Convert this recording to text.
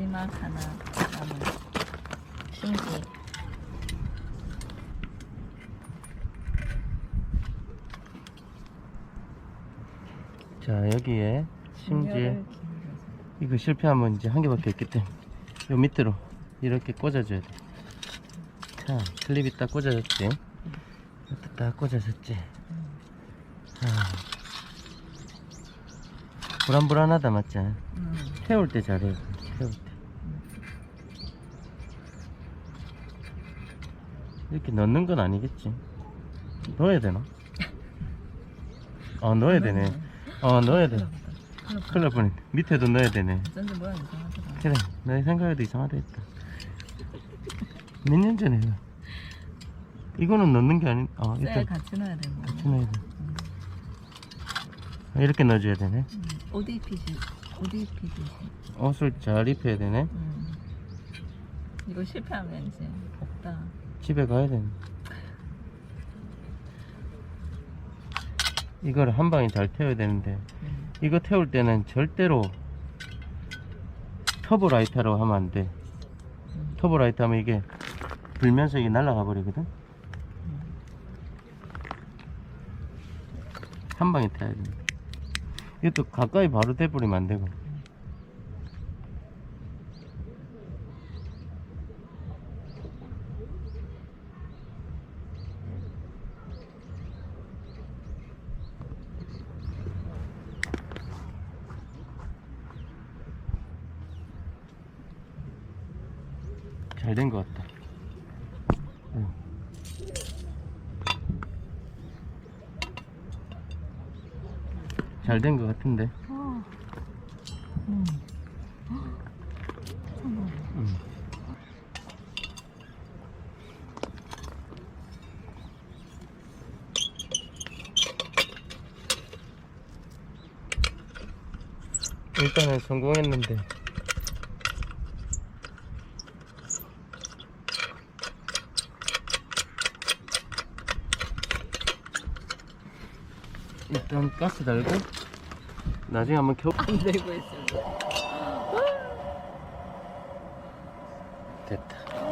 마지막 하나 남은 심지 자 여기에 길러서. 이거 실패하면 이제 한 개밖에 없기 때문에 요 밑으로 이렇게 꽂아줘야 돼. 자, 클립이 딱 꽂아졌지? 이것도 딱 꽂아졌지? 아. 불안불안하다, 맞지? 음. 태울 때 잘해. 태울 때. 이렇게 넣는 건 아니겠지? 넣어야 되나? 어, 넣어야 되네. 어, 넣어야 돼. 큰일 날 뻔했네. 밑에도 넣어야 되네. 어쩐지 모양 이상하더라. 그래 내 생각에도 이상하다 했다 몇 년 전에 이거. 이거는 넣는 게 아닌 아 쇠 일단 같이 넣어야 되고. 같이 넣어야 돼 아, 이렇게 넣어줘야 되네 음. ODPG, ODPG. 옷을 잘 입혀야 되네 음. 이거 실패하면 이제 없다. 집에 가야 되네 이거를 한 방에 잘 태워야 되는데 음. 이거 태울 때는 절대로 터보 라이터로 하면 안돼. 음. 터보 라이터 하면 이게 불면서 이게 날아가 버리거든? 한 방에 타야 돼 이것도 가까이 바로 대버리면 안 되고 잘 된 것 같다 응. 잘된 것 같은데 어. 음. 응. 일단은 성공했는데 일단 가스 달고 나중에 한번 켜안 되고 있습니다. 됐다